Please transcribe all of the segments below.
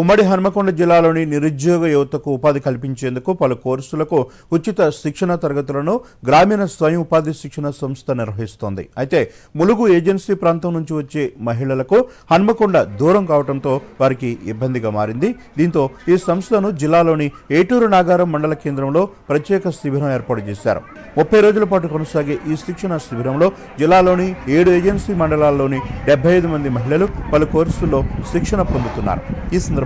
ఉమ్మడి హన్మకొండ జిల్లాలోని నిరుద్యోగ యువతకు ఉపాధి కల్పించేందుకు పలు కోర్సులకు ఉచిత శిక్షణ తరగతులను గ్రామీణ స్వయం ఉపాధి శిక్షణ సంస్థ నిర్వహిస్తోంది. అయితే ములుగు ఏజెన్సీ ప్రాంతం నుంచి వచ్చే మహిళలకు హన్మకొండ దూరం కావడంతో వారికి ఇబ్బందిగా మారింది. దీంతో ఈ సంస్థను జిల్లాలోని ఏటూరు నాగారం మండల కేంద్రంలో ప్రత్యేక శిబిరం ఏర్పాటు చేశారు. ముప్పై రోజుల పాటు కొనసాగే ఈ శిక్షణ శిబిరంలో జిల్లాలోని ఏడు ఏజెన్సీ మండలాల్లోని డెబ్బై ఐదు మంది మహిళలు పలు కోర్సుల్లో శిక్షణ పొందుతున్నారు. ఈ సందర్భంగా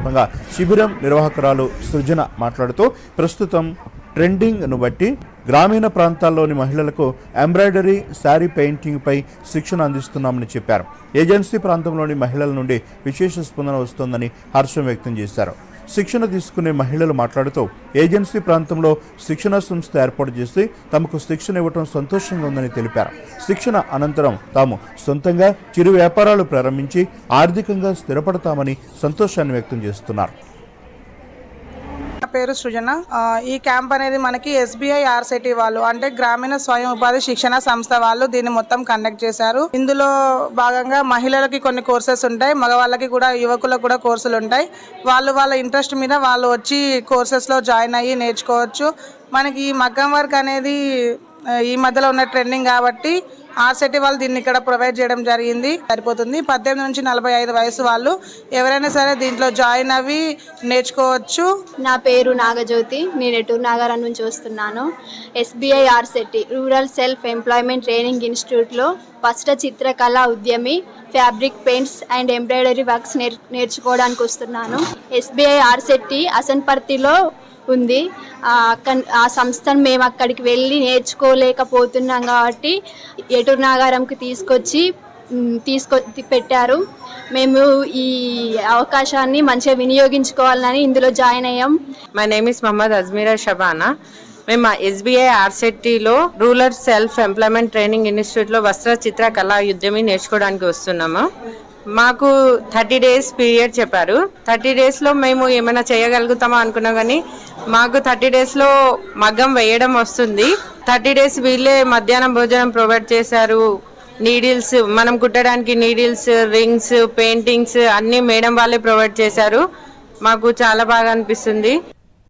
శిబిరం నిర్వాహకురాలు సృజన మాట్లాడుతూ ప్రస్తుతం ట్రెండింగ్ను బట్టి గ్రామీణ ప్రాంతాల్లోని మహిళలకు ఎంబ్రాయిడరీ శారీ పెయింటింగ్పై శిక్షణ అందిస్తున్నామని చెప్పారు. ఏజెన్సీ ప్రాంతంలోని మహిళల నుండి విశేష స్పందన వస్తోందని హర్షం వ్యక్తం చేశారు. శిక్షణ తీసుకునే మహిళలు మాట్లాడుతూ ఏజెన్సీ ప్రాంతంలో శిక్షణ సంస్థ ఏర్పాటు చేసి తమకు శిక్షణ ఇవ్వటం సంతోషంగా ఉందని తెలిపారు. శిక్షణ అనంతరం తాము సొంతంగా చిరు వ్యాపారాలు ప్రారంభించి ఆర్థికంగా స్థిరపడతామని సంతోషాన్ని వ్యక్తం చేస్తున్నారు. పేరు సృజన. ఈ క్యాంప్ అనేది మనకి ఎస్బీఐ ఆర్సిటీ వాళ్ళు అంటే గ్రామీణ స్వయం ఉపాధి శిక్షణ సంస్థ వాళ్ళు దీన్ని మొత్తం కండక్ట్ చేశారు. ఇందులో భాగంగా మహిళలకి కొన్ని కోర్సెస్ ఉంటాయి మగవాళ్ళకి కూడా యువకులకు కూడా కోర్సులు ఉంటాయి. వాళ్ళు వాళ్ళ ఇంట్రెస్ట్ మీద వాళ్ళు వచ్చి కోర్సెస్లో జాయిన్ అయ్యి నేర్చుకోవచ్చు. మనకి ఈ మగ్గం వర్క్ అనేది ఈ మధ్యలో ఉన్న ట్రెండింగ్ కాబట్టి ఆర్సిటీ వాళ్ళు దీన్ని ఇక్కడ ప్రొవైడ్ చేయడం జరిగింది. సరిపోతుంది. పద్దెనిమిది నుంచి నలభై ఐదు వయసు వాళ్ళు. ఎవరైనా సరే దీంట్లో జాయిన్ అవి నేర్చుకోవచ్చు. నా పేరు నాగజ్యోతి. నేను ఎటూరు నాగారం నుంచి వస్తున్నాను. SBI RSETI rural self employment training ఇన్స్టిట్యూట్లో ఫస్ట్ చిత్రకళ ఉద్యమి fabric paints and embroidery works నేర్ నేర్చుకోవడానికి వస్తున్నాను. ఎస్బీఐ ఆర్సెట్టి అసన్పర్తిలో ఉంది. ఆ అక్కడ ఆ సంస్థను మేము అక్కడికి వెళ్ళి నేర్చుకోలేకపోతున్నాం కాబట్టి ఎటూరు నాగారంకి తీసుకొచ్చి తీసుకొ పెట్టారు. మేము ఈ అవకాశాన్ని మంచిగా వినియోగించుకోవాలని ఇందులో జాయిన్ అయ్యాం. My name is Mohammed Ajmeera Shabana మేము ఎస్బీఐ ఆర్సెట్టీలో రూరల్ సెల్ఫ్ ఎంప్లాయ్మెంట్ ట్రైనింగ్ ఇన్స్టిట్యూట్లో వస్త్ర చిత్ర కళా యుద్ధమి నేర్చుకోవడానికి వస్తున్నాము. మాకు థర్టీ డేస్ పీరియడ్ చెప్పారు. థర్టీ డేస్లో మేము ఏమైనా చేయగలుగుతామా అనుకున్నాం కానీ మాకు థర్టీ డేస్లో మగ్గం వేయడం వస్తుంది. థర్టీ డేస్ వీళ్ళే మధ్యాహ్నం భోజనం ప్రొవైడ్ చేశారు. నీడిల్స్ మనం కుట్టడానికి నీడిల్స్ రింగ్స్ పెయింటింగ్స్ అన్నీ మేడం వాళ్ళే ప్రొవైడ్ చేశారు. మాకు చాలా బాగా అనిపిస్తుంది.